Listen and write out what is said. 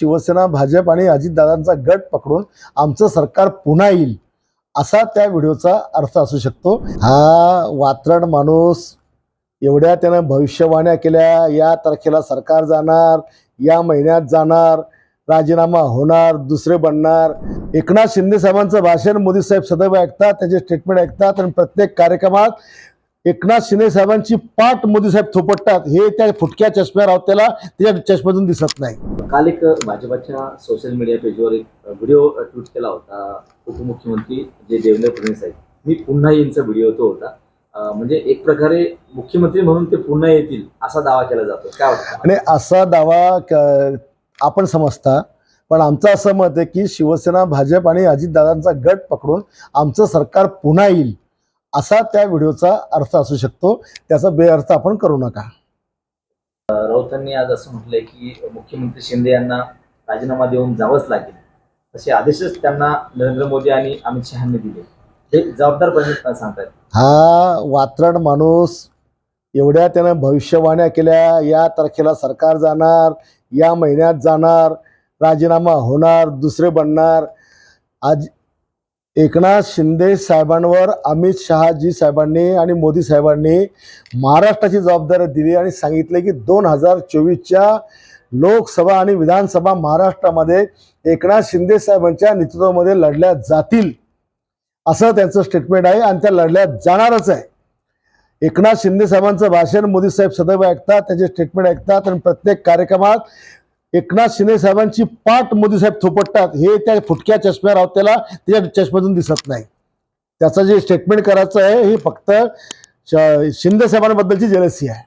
शिवसेना भाजप आणि अजितदादांचा गट पकडून आमचं सरकार पुन्हा येईल असा त्या व्हिडिओचा अर्थ असू शकतो. हा वात्रण माणूस एवढ्या त्यानं भविष्यवाण्या केल्या या तारखेला सरकार जाणार या महिन्यात जाणार राजीनामा होणार दुसरे बनणार. एकनाथ शिंदे साहेबांचं भाषण मोदी साहेब सदैव ऐकतात त्यांचे स्टेटमेंट ऐकतात आणि प्रत्येक कार्यक्रमात एकनाथ शिंदे साहेबांची पाठ मोदी साहेब थोपटतात हे त्या फुटक्या चष्म्यावर आहोत त्याला त्याच्या चष्म्यातून दिसत नाही. काल एक भाजपाच्या सोशल मीडिया पेजवर एक व्हिडिओ ट्विट केला होता उपमुख्यमंत्री जे देवेंद्र फडणवीस आहेत मी पुन्हा येईनचा व्हिडिओ तो होता. म्हणजे एक प्रकारे मुख्यमंत्री म्हणून ते पुन्हा येतील असा दावा केला जातो. काय वाटतं आणि असा दावा आपण समजता पण आमचं असं मत आहे की शिवसेना भाजप आणि अजितदादांचा गट पकडून आमचं सरकार पुन्हा येईल. असा त्या व्हिडिओचा अर्थ असू शकतो. त्याचा बेअर्थ आपण करू नका. राऊतांनी आज असं म्हटलंय की मुख्यमंत्री शिंदे यांना राजीनामा देऊन जावंच लागेल. तसे आदेशच त्यांना नरेंद्र मोदी आणि अमित शहानी दिले. हे जबाबदारपणे सांगतायत? हा वात्रट माणूस एवढ्या त्यानं भविष्यवाण्या केल्या या तारखेला सरकार जाणार या महिन्यात जाणार राजीनामा होणार दुसरे बनणार. आज एकनाथ शिंदे साहेबांवर अमित शहाजी साहेबांनी आणि मोदी साहेबांनी महाराष्ट्राची जबाबदारी दिली आणि सांगितले की दोन हजार चोवीसच्या लोकसभा आणि विधानसभा महाराष्ट्रामध्ये एकनाथ शिंदे साहेबांच्या नेतृत्वामध्ये लढल्या जातील. असं त्यांचं स्टेटमेंट आहे आणि त्या लढल्या जाणारच आहे. एकनाथ शिंदे साहेबांचं भाषण मोदी साहेब सदैव ऐकतात त्यांचे स्टेटमेंट ऐकतात आणि प्रत्येक कार्यक्रमात एकनाथ शिंदे साहेबांची पाठ मोदी साहेब थोपटतात हे त्या फुटक्या चष्म्यावर आहोत त्याला त्याच्या चष्म्यातून दिसत नाही. त्याचं जे स्टेटमेंट करायचं आहे हे फक्त शिंदे साहेबांबद्दलची जेलसी आहे.